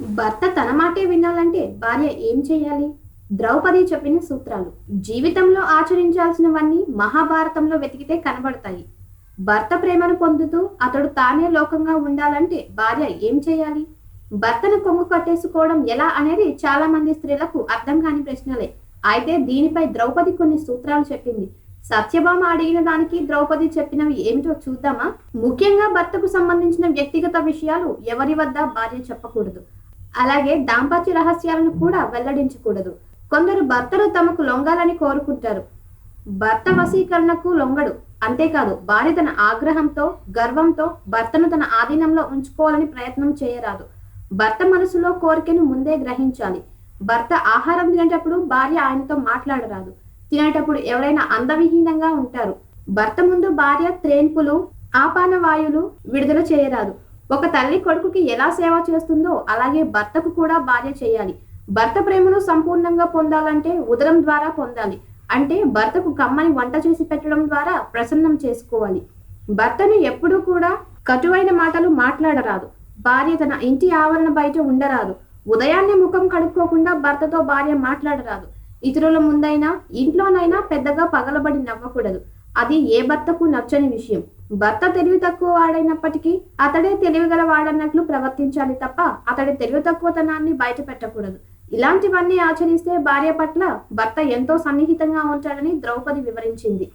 భర్త తన మాటే వినాలంటే భార్య ఏం చేయాలి? ద్రౌపది చెప్పిన సూత్రాలు. జీవితంలో ఆచరించాల్సినవన్నీ మహాభారతంలో వెతికితే కనబడతాయి. భర్త ప్రేమను పొందుతూ అతడు తానే లోకంగా ఉండాలంటే భార్య ఏం చేయాలి? భర్తను కొంగు కట్టేసుకోవడం ఎలా అనేది చాలా మంది స్త్రీలకు అర్థం కాని ప్రశ్నలే. అయితే దీనిపై ద్రౌపది కొన్ని సూత్రాలు చెప్పింది. సత్యభామ అడిగిన దానికి ద్రౌపది చెప్పినవి ఏమిటో చూద్దామా? ముఖ్యంగా భర్తకు సంబంధించిన వ్యక్తిగత విషయాలు ఎవరి వద్ద భార్య చెప్పకూడదు. అలాగే దాంపత్య రహస్యాలను కూడా వెల్లడించకూడదు. కొందరు భర్తలు తమకు లొంగాలని కోరుకుంటారు. భర్త వశీకరణకు లొంగడు. అంతేకాదు భార్య తన ఆగ్రహంతో గర్వంతో భర్తను తన ఆధీనంలో ఉంచుకోవాలని ప్రయత్నం చేయరాదు. భర్త మనసులో కోరికను ముందే గ్రహించాలి. భర్త ఆహారం తినేటప్పుడు భార్య ఆయనతో మాట్లాడరాదు. తినేటప్పుడు ఎవరైనా అందవిహీనంగా ఉంటారు. భర్త ముందు భార్య త్రేన్పులు ఆపాన వాయువులు విడుదల చేయరాదు. ఒక తల్లి కొడుకుకి ఎలా సేవ చేస్తుందో అలాగే భర్తకు కూడా భార్య చేయాలి. భర్త ప్రేమను సంపూర్ణంగా పొందాలంటే ఉదరం ద్వారా పొందాలి. అంటే భర్తకు కమ్మని వంట చేసి పెట్టడం ద్వారా ప్రసన్నం చేసుకోవాలి. భర్తను ఎప్పుడూ కూడా కటువైన మాటలు మాట్లాడరాదు. భార్య తన ఇంటి ఆవరణ బయట ఉండరాదు. ఉదయాన్నే ముఖం కడుక్కోకుండా భర్తతో భార్య మాట్లాడరాదు. ఇతరుల ముందైనా ఇంట్లోనైనా పెద్దగా పగలబడి నవ్వకూడదు. అది ఏ భర్తకు నచ్చని విషయం. భర్త తెలివి తక్కువ వాడైనప్పటికీ అతడే తెలివిగల వాడన్నట్లు ప్రవర్తించాలి తప్ప అతడి తెలివి తక్కువతనాన్ని బయట పెట్టకూడదు ఇలాంటివన్నీ ఆచరిస్తే భార్య పట్ల భర్త ఎంతో సన్నిహితంగా ఉంటాడని ద్రౌపది వివరించింది.